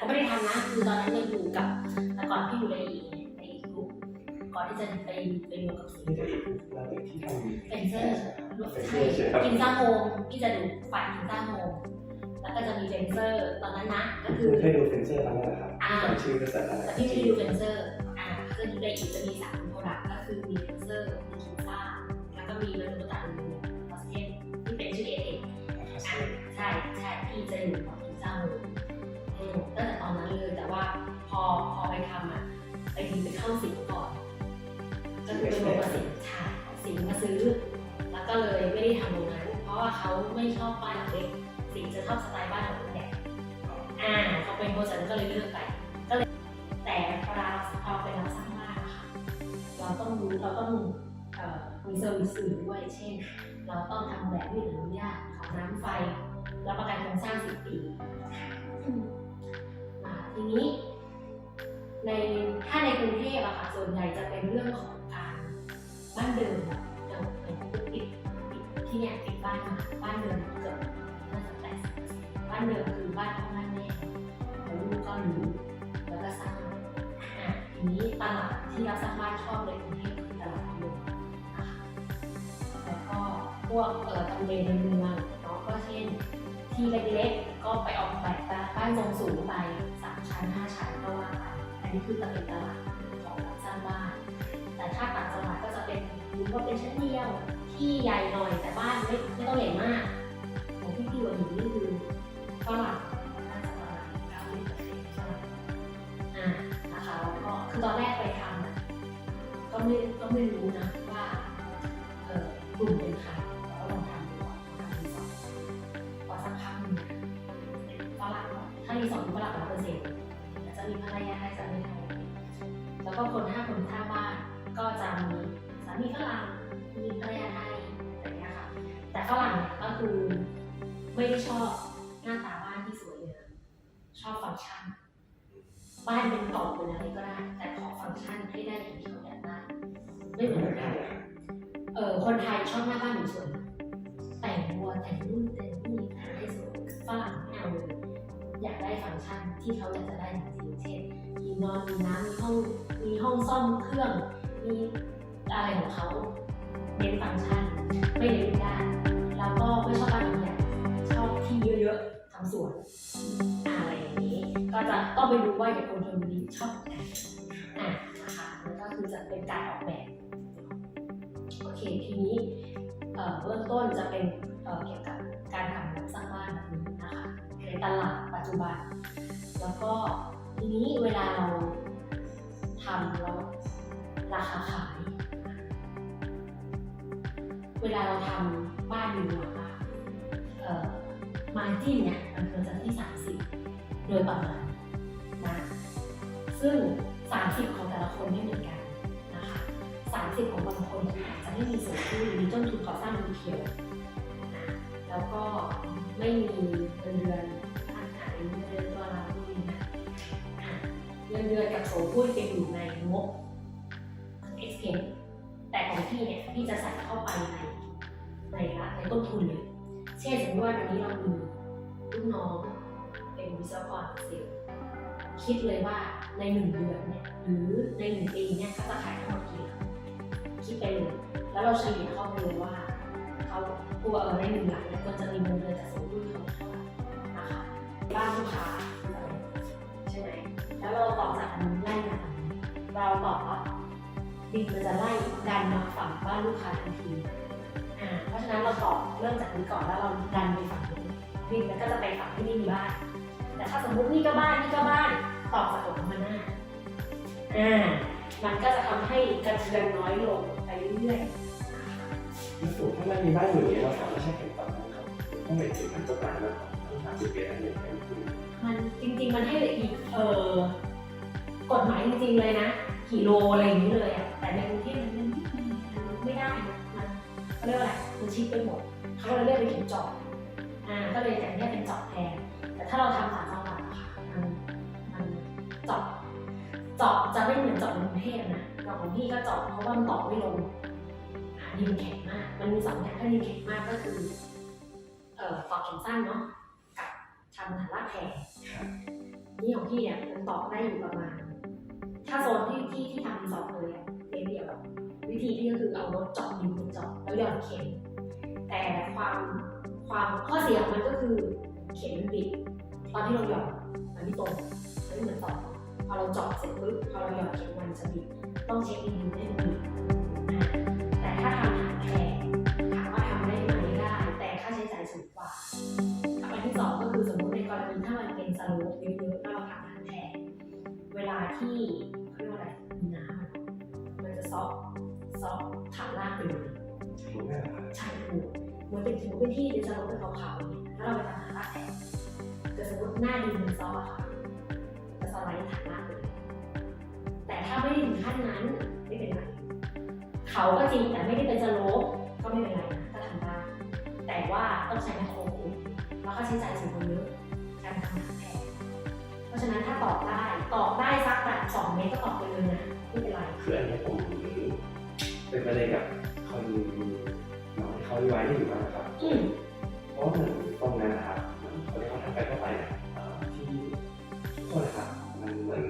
ก็ไม่ได้ทำนะ คือตอนนั้นยังอยู่กับแต่ก่อนที่อยู่ในในกลุ่มก่อนที่จะไปไปอยู่กับสีนี่จะอีกเราเป็นที่ทำเป็นเซอร์เป็นเซใช่อร์ใช่ไหมครับกินซ่าโฮมที่จะดูฝ่ายกินซ่าโฮมแล้วก็จะมีเฟนเซอร์ตอนนั้นนะก็คือเคยดูเฟนเซอร์ครั้งแรกครับอ่าจำชื่อบริษัทอะไรแต่ที่ แล้วก็เลยไม่ได้ทำตรงนั้น เพราะว่าเขาไม่ชอบบ้านหลังเล็กสิงจะชอบสไตล์บ้านหลังใหญ่อ่าเขาเป็นโปรเจกต์ก็เลยเลือกไปก็เลยแต่พอเราพอเป็นเราสร้างบ้านค่ะเราต้องรู้เราต้องเอ่อมีเซอร์วิสอื่นด้วยเช่น เราต้องทำแบบยื่นอนุญาตของน้ำไฟรับประกันโครงสร้าง10ปีทีนี้ในถ้าในกรุงเทพอะค่ะส่วนใหญ่จะเป็นเรื่องของการบ้านเดิม วกเอ่อทำเลในเมืองเนาะก็เช่น ที่เล็กๆก็ไปออกแบบบ้านทรงสูงไปสามชั้นห้าชั้นก็ว่าไปอันนี้คือตะเป็นตลาดของรับสร้างบ้าน แต่ถ้าต่างจังหวัดก็จะเป็นหรือว่าเป็นชั้นเดียวที่ใหญ่หน่อยแต่บ้าน ฝรั่งร้อยเปอร์เซ็นต์จะมีภรรยาไทยสามีไทยแล้วก็คนห้าคนข้างบ้านก็จะมีสามีฝรั่งมีภรรยาไทยแบบเนี้ยค่ะ แต่ฝรั่งเนี่ยก็คือไม่ได้ชอบหน้าตาบ้านที่สวยเลยชอบฟังก์ชันบ้านเป็นกล่องเป็นอะไรก็ได้ แต่ขอฟังก์ชันให้ได้อย่างที่เขาอยากได้ไม่เหมือนคนไทยเออคนไทยชอบหน้าบ้านสวยแต่งวัวแต่งนู่นแต่งนี่แต่งให้สวยฝรั่งไม่เอาเลย อยากได้ฟังก์ชันที่เขาอยากจะได้จริงๆเช่นมีนอนมีน้ำมีห้องมีห้องซ่อมเครื่อง มีอะไรของเขาเน้นฟังก์ชันไม่เน้นด้านแล้วก็ไม่ชอบบ้านใหญ่ชอบที่เยอะๆทำสวนอะไรอย่างนี้ ก็จะต้องไปดูว่าอย่างคนชนบุรีชอบแบบไหนอะนะคะมันก็คือจะเป็นการออกแบบโอเคทีนี้เบื้องต้นจะเป็นเกี่ยวกับการทำสร้างบ้านแบบนี้นะคะ ในตลาดปัจจุบัน แล้วก็ทีนี้เวลาเราทำแล้วราคาขาย เวลาเราทำบ้านอยู่อะเอ่อมาจิ้นเนี่ยมันควรจะที่ 30 โดยประมาณนะซึ่ง 30 ของแต่ละคนไม่เหมือนกันนะคะ30 ของบางคนอาจจะไม่มีส่วนที่มีต้นทุนก่อสร้างดีเทลนะแล้วก็ไม่มีเงินเดือน เงินเดือนกับโสพูดเป็นอยู่ในงบ expense แต่ของพี่เนี่ยพี่จะใส่เข้าไปในในละในต้นทุนเลย เช่นสมมติว่าวันนี้เรามีลูกน้องเป็นวิศวกรเซลล์คิดเลยว่าในหนึ่งเดือนเนี่ยหรือในหนึ่งปีเนี่ยเขาจะขายทั้งหมดกี่หลังคิดไปเลยแล้วเราเฉลี่ยเข้าไปเลยว่าเขาตัวเออในหนึ่งหลังเนี่ยควรจะมีเงินเดือนจากสมดุลเขาเท่าไหร่นะคะบ้านลูกค้า แล้วเราต่อจากอันนี้ไล่มานเราต่อว่าดินมันจะไล่ดันมาฝั่งบ้านลูกค้าทันทีอ่าเพราะฉะนั้นเราต่อเริ่มจากนี้ก่อนแล้วเราดันไปฝั่งนี้ดินมันก็จะไปฝั่งที่ไม่มีบ้าน แต่ถ้าสมมตินี่ก็บ้านนี่ก็บ้านต่อจากหลังมาหน้าอ่ามันก็จะทำให้กระเทือนน้อยลงไปเรื่อยแล้วถ้าไม่มีบ้านอยู่เนี่ยเราสามารถใช้แข่งตอนนั้นครับต้องเป็นถึงขั้นตอนนั้นสามสิบ ปีอันหนึ่งอันคือๆมันจริง ๆ มันให้ละเอียดเออกฎหมายจริง ๆ เลยนะกี่โลอะไรอย่างนี้เลยอะแต่ในกรุงเทพมันมันมันไม่ได้นะมันเขาเรียกว่าอะไรมันชิดไปหมดเขาเลยเรียกไปเขียนจอบอ่าก็เลยแต่เนี้ยเป็นจอบแทนแต่ถ้าเราทำต่างจังหวัดอะค่ะมันมันจอบจอบจะไม่เหมือนจอบในกรุงเทพนะเราของพี่ก็จอบเพราะว่ามันต่อไม่ลงอ่าดินแข็งมาก มันมีสองอย่างถ้าดินแข็งมากก็คือเอ่อตอกแข็งสั้นเนาะ กับทำฐานราแผ่ครับนี่ของพี่เนี่ยมันตอกได้อยู่ประมาณ ถ้าโซนที่ที่ที่ทำรีสอร์ทเลยอะเป็นเดียวกับวิธีที่ก็คือเอารถเจาะดินไปเจาะแล้วหย่อนเข็มแต่ความความข้อเสียของมันก็คือเข็มมันบิดตอนที่เราหย่อนมันไม่ตรงมันไม่เหมือนตอกพอเราเจาะเสร็จปุ๊บพอเราหย่อนเข็มมันจะบิดต้องเช็คดีๆให้มันบิด ถ้ามันเป็นสโลปเยอะๆแล้วเราทำฐานแพรเวลาที่เขาเรียกว่าอะไรน้ำมันจะซอกซอกฐานล่างไปเลยใช่ถูกเหมือนเป็นสมมติเป็นที่เป็นสโลปเป็นขาวๆอย่าถ้าเราไปทำฐานล่างแทนแต่สมมติหน้าดินมันซอกอะค่ะจะสไลด์ฐานล่างไปเลยแต่ถ้าไม่ได้ถึงขั้นนั้นไม่เป็นไรเขาก็จริงแต่ไม่ได้เป็นสโลปก็ไม่เป็นไรนะก็ทำได้แต่ว่าต้องใช้แมคโครแล้วก็ใช้จ่ายสูงกว่าเยอะะฉะนั้นถ้าตอกได้ตอกได้สักแบบสองเมตรก็ตอกไปเลยนะไม่เป็นไรคืออันนี้ผมเป็นประเด็นกับคนน้องที่เขารีไวซ์ที่อยู่นะครับอืมเพราะว่าเหมือนตรงนั้นนะครับเหมือนคนที่เขาทำไปเข้าไปเนี่ยเอ่อที่โทษนะครับมันเหมือน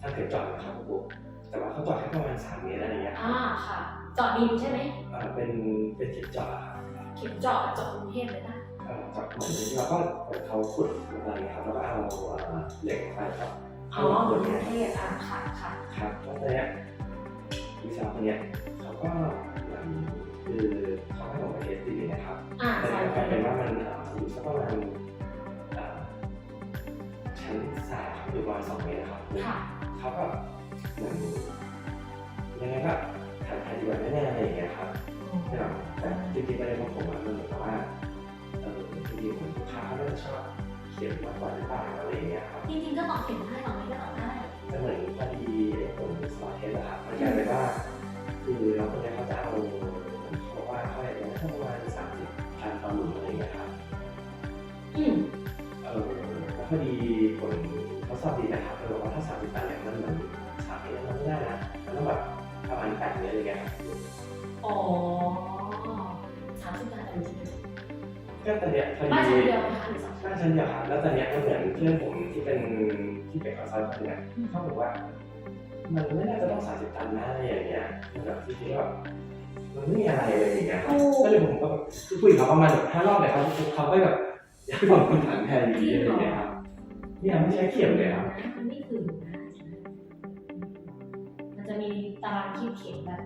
ทางเข็มเจอดนะครับผมแต่ว่าเขาเจอดแค่ประมาณสามเมตรอะไรอย่างเงี้ยอ่าค่ะเจาะดินใช่ไหมเอ่อเป็นเป็นเข็มเจาะอะครับเข็มเจาะเจาะกรุงเทพเลยนะเอ่อ จากเหมือนที่เราก็เหมือนเขาขุดอะไรอย่างเงี้ยครับแล้วก็เอาเอ่อเหล็กไปครับอ๋อเหมือนกรุงเทพอ่าค่ะค่ะครับแล้วตอนเนี้ยวิศวะคนเนี้ยเขาก็เหมือนคือเขาให้ผมไปเทสดีนะครับอ่าแต่ใช่กลายเป็นว่ามันเอ่ออยู่สักประมาณเอ่อชั้นสามหรือประมาณสองเมตรนะครับค่ะเขาก็เหมือนยังไงก็ถ่ายถ่ายดีกว่าแน่ๆอะไรอย่างเงี้ยครับแต่แบบแต่จริงๆประเด็นของผมอะมันเหมือนกับว่าเออจริงๆเหมือนลูกค้าเขาน่าจะชอบเขียนมากกว่าหรือเปล่าอะไรอย่างเงี้ยครับจริงๆก็ตอกเข็มได้ตอกเมตรก็ตอกได้แต่เหมือนพอดีผมสมาร์ทเทสอะครับมันกลายเป็นว่าคือเราคนเนี้ยเขาจะเอาเขาบอกว่าเขาอยากจะได้ประมาณสามสิบพันต่อหนึ่งอะไรอย่างเงี้ยครับอืมเออแล้วพอดีผลทดสอบดีนะครับเออบอกว่าถ้าสามสิบตันเนี่ยมันเหมือนสามเมตรมันไม่ได้นะมันต้องแบบประมาณแปดเมตรอะไรเงี้ยครับอ๋อ ก็ตอนเนี้ยพอๆบ้านดีชั้นเดียวนะคะหรือสองชั้นบ้านชั้นเดียวครับแล้วตอนเนี้ยก็เหมือนเพื่อนผมที่เป็นที่เป็นคอนซัลท์เนี่ยเขาบอกว่า มันไม่น่าจะต้องสามสิบตันนะอะไรอย่างเงี้ยมันแบบจริงๆแบบมันไม่มีอะไรเลยอย่างเงี้ยครับโอ้ก็เลยผมก็แบบคุยกับเขาประมาณแบบห้ารอบเลยครับเขาก็แบบอยากให้ผมคุณถามแทนอยู่ดีอะไรอย่างเงี้ยครับเนี่ยไม่ใช่เขียมเลยครับ มันไม่ถึงนะมันจะมีตารางคิดเข็มแบบ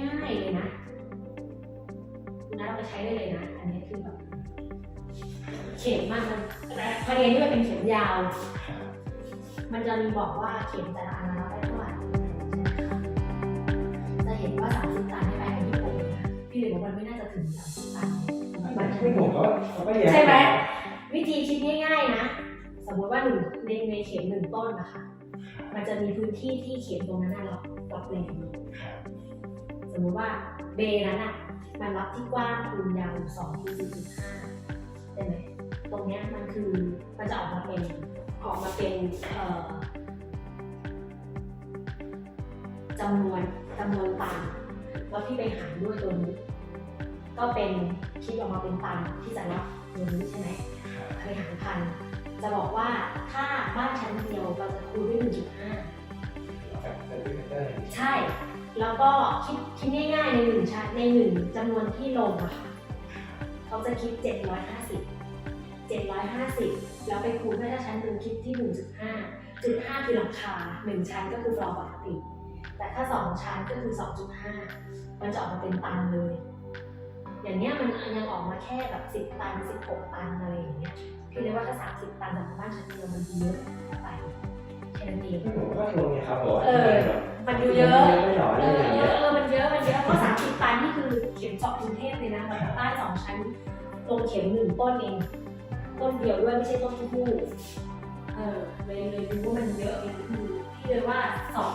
ง่ายๆเลยนะคุณนัทเอาไปใช้ได้เลยนะ อันนี้คือแบบ เข็มมันประเด็นที่มันเป็นเข็มยาว มันจะมีบอกว่าเข็มแต่ละอันเรับได้เท่าไหร่จะเห็นว่าสามสิบตันให้ไปกับญี่ปุ่นพี่เลยบอกว่ามันไม่น่าจะถึงสามสิบตันมันซึ่งผมก็เขาก็แย้งใช่ไหมวิธีคิดง่าย ๆนะ สมมติว่าหนึ่งในในเข็มหนึ่งต้นนะคะ มันจะมีพื้นที่ที่เข็มตรงนั้นน่ะรับรับแรงอยู่สมมติว่าเบนั้นอะมันรับที่กว้างคูณยาวสองคูณสี่จุดห้าใช่ไหม ตรงเนี้ยมันคือมันจะออกมาเป็นออกมาเป็นเอ่อจำนวนจำนวนตันแล้วที่ไปหารด้วยตัวนี้ ก็เป็นคิดออกมาเป็นตันที่จะรับตัวนี้ใช่ไหมบริหารพันจะบอกว่าถ้าบ้านชั้นเดียวเราจะคูณด้วย1.5ใช่ แล้วก็คิดคิดง่ายๆในหนึ่งชั้นในหนึ่งจำนวนที่ลงอะค่ะ เขาจะคิด750 750 แล้วไปคูณด้วยถ้าชั้นหนึ่งคิดที่ 1.5 1.5คือหลังคา 1 ชั้นก็คือฟลอร์ปกติ แต่ถ้า 2 ชั้นก็คือ 2.5 มันจะออกมาเป็นตันเลย อย่างเงี้ยมันยังออกมาแค่แบบ 10 ตัน 16 ตันอะไรอย่างเงี้ยพี่เลยว่าถ้า 30 ตันจากบ้านชั้นเดียวมันดูเยอะไปแค่นั้นเองผมก็ลงไงครับบอกว่าเออมันดูเยอะไม่หรอเออะไรออย่างเยเงี้ยอะเออมันเยอะมันเยอะเพราะสามสิบตันนี่คือเข็มเจาะกรุงเทพเลยนะแบบใต้สองชั้นลงเข็มหนึ่งต้นเอง ต้นเดียวด้วยไม่ใช่ต้นคู่เออเลยเลยดูว่ามันเยอะเลยคือพี่เลยว่าสอง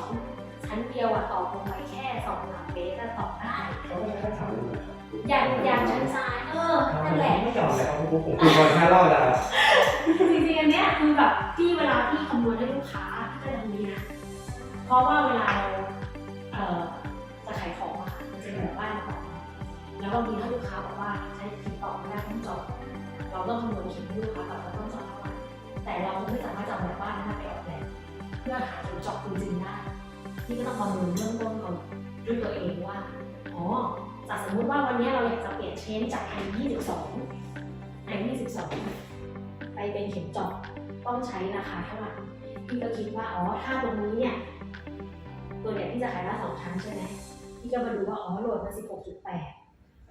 ชั้นเดียวอะตอกลงไปแค่สองสามเมตรอะตอกได้เขาก็แค่ถามเลยนะครับอย่างอย่างชั้นซ้ายเออนั่นแหละไม่ยอมเลยครับผมผมคุยมาห้ารอบแล้วครับจริงๆอันเนี้ยคือแบบพี่เวลาพี่คำนวณให้ลูกค้าพี่ก็จะทำนี้นะเพราะว่าเวลาเราเอ่อ แล้วบางทีถ้าลูกค้าบอกว่าใช้ติดต่อไม่ได้ต้องจอดเราต้องคำนวณเข็มที่ลูค่ะแบบว่าต้องจอดเท่าไหร่แต่เราไม่สามารถจำแบบบ้านนั้นไปออกแบบเพื่อหาเข็มจอดจริงได้ที่ก็ต้องคำนวณเรื่องต้นก่อนด้วยตัวเองว่าอ๋อจากสมมติว่าวันนี้เราอยากจะเปลี่ยนเชนจากไอ22ไอ22ไปเป็นเข็มจอะต้องใช้ราคาเท่าไหร่พี่ก็คิดว่าอ๋อถ้าตรงนี้เนี่ยตัวเนี่ยพี่จะขายละสองชั้นใช่ไหมพี่ก็มาดูว่าอ๋อโหลดมา16.8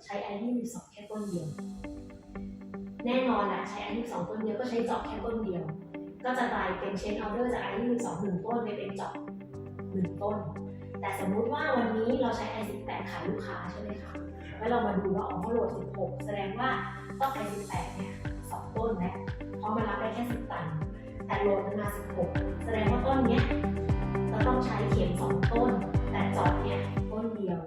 ใช้ i 22แค่ต้นเดียว แน่นอนอะใช้ i 22ต้นเดียวก็ใช้จาะแค่ต้นเดียว ก็จะกลายเป็นเชนออเดอร์จาก i 22หนึ่งต้นไปเป็นจาะหนึ่งต้น แต่สมมุติว่าวันนี้เราใช้ i 18ขายลูกค้าใช่ไหมคะแล้วเรามาดูว่าอ๋อโหลด16แสดงว่าต้อง i 18เนี่ยสองต้นแล้วเพราะมันรับได้แค่10ตันแต่โหลดมันมา16แสดงว่าต้นเนี้ยจะต้องใช้เข็ม2ต้น แต่จอดเนี่ยต้นเดียว